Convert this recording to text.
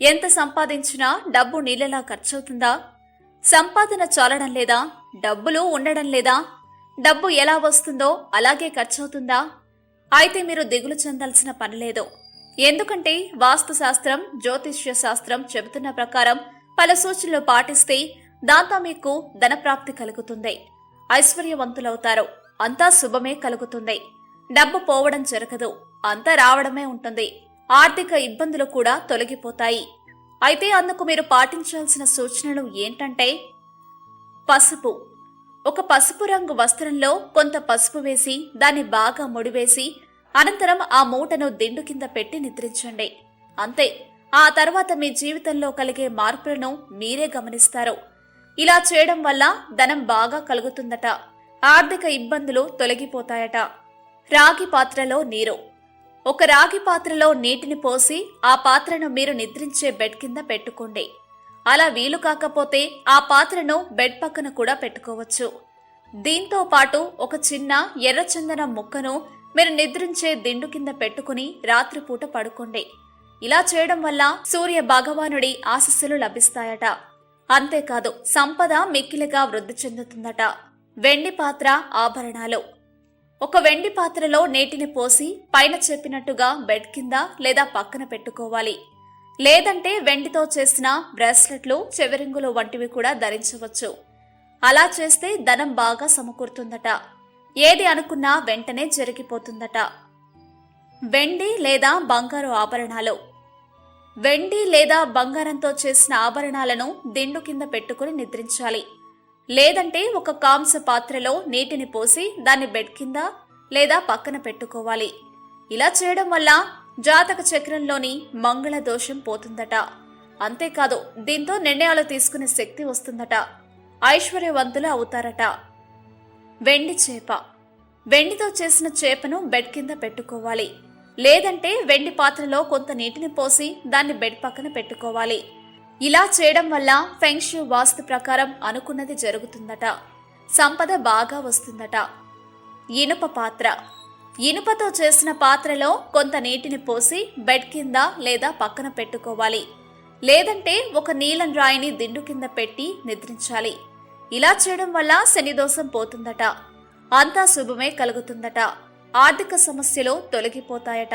ఎంత సంపాదించినా డబ్బు నీళ్ళలా ఖర్చవుతుందా? సంపాదన చాలడం లేదా? డబ్బులు ఉండడం లేదా? డబ్బు ఎలా వస్తుందో అలాగే ఖర్చవుతుందా? అయితే మీరు దిగులు చెందాల్సిన పని లేదు. ఎందుకంటే వాస్తు శాస్త్రం జ్యోతిష్య శాస్త్రం చెబుతున్న ప్రకారం పలు సూచనలు పాటిస్తే దాంతో మీకు ధనప్రాప్తి కలుగుతుంది. ఐశ్వర్యవంతులవుతారు. అంతా శుభమే కలుగుతుంది. డబ్బు పోవడం జరగదు. అంతా రావడమే ఉంటుంది. ఆర్థిక ఇబ్బందులు కూడా తొలగిపోతాయి. అయితే అందుకు మీరు పాటించాల్సిన సూచనలు ఏంటంటే పసుపు. ఒక పసుపు రంగు వస్త్రంలో కొంత పసుపు వేసి దాన్ని బాగా ముడివేసి అనంతరం ఆ మూటను దిండు కింద పెట్టి నిద్రించండి. అంతే. ఆ తర్వాత మీ జీవితంలో కలిగే మార్పులను మీరే గమనిస్తారు. ఇలా చేయడం వల్ల ధనం బాగా కలుగుతుందట. ఆర్థిక ఇబ్బందులు తొలగిపోతాయట. రాగి పాత్రలో నీరు. ఒక రాగి పాత్రలో నీటిని పోసి ఆ పాత్రను మీరు నిద్రించే బెడ్ కింద పెట్టుకోండి. అలా వీలు కాకపోతే ఆ పాత్రను బెడ్ పక్కన కూడా పెట్టుకోవచ్చు. దీంతో పాటు ఒక చిన్న ఎర్రచందన ముక్కను మీరు నిద్రించే దిండు కింద పెట్టుకుని రాత్రిపూట పడుకోండి. ఇలా చేయడం వల్ల సూర్య భగవానుడి ఆశస్సులు లభిస్తాయట. అంతేకాదు సంపద మిక్కిలిగా వృద్ధి చెందుతుందట. వెండి పాత్ర ఆభరణాలు. ఒక వెండి పాత్రలో నీటిని పోసి పైన చెప్పినట్టుగా బెడ్ కింద లేదా పక్కన పెట్టుకోవాలి. లేదంటే వెండితో చేసిన బ్రాస్లెట్లు చెవిరింగులు వంటివి కూడా ధరించవచ్చు. అలా చేస్తే ధనం బాగా సమకూరుతుందట. ఏది అనుకున్నా వెంటనే జరిగిపోతుందట. వెండి లేదా బంగారు ఆభరణాలు. వెండి లేదా బంగారంతో చేసిన ఆభరణాలను దిండు కింద పెట్టుకుని నిద్రించాలి. లేదంటే ఒక కాంస పాత్రలో నీటిని పోసి దాన్ని బెడ్ కింద లేదా పక్కన పెట్టుకోవాలి. ఇలా చేయడం వల్ల జాతక చక్రంలోని మంగళ దోషం పోతుందట. అంతేకాదు దీంతో నిర్ణయాలు తీసుకునే శక్తి వస్తుందట. ఐశ్వర్యవంతులు అవుతారట. వెండి చేప. వెండితో చేసిన చేపను బెడ్ కింద పెట్టుకోవాలి. లేదంటే వెండి పాత్రలో కొంత నీటిని పోసి దాన్ని బెడ్ పక్కన పెట్టుకోవాలి. ఇలా చేయడం వల్ల ఫెంగ్షూ వాస్తు ప్రకారం అనుకున్నది జరుగుతుందట. సంపద బాగా వస్తుందట. ఇనుప పాత్ర. ఇనుపతో చేసిన పాత్రలో కొంత నీటిని పోసి బెడ్ కింద లేదా పక్కన పెట్టుకోవాలి. లేదంటే ఒక నీలం రాయిని దిండు కింద పెట్టి నిద్రించాలి. ఇలా చేయడం వల్ల శనిదోషం పోతుందట. అంతా శుభమే కలుగుతుందట. ఆర్థిక సమస్యలు తొలగిపోతాయట.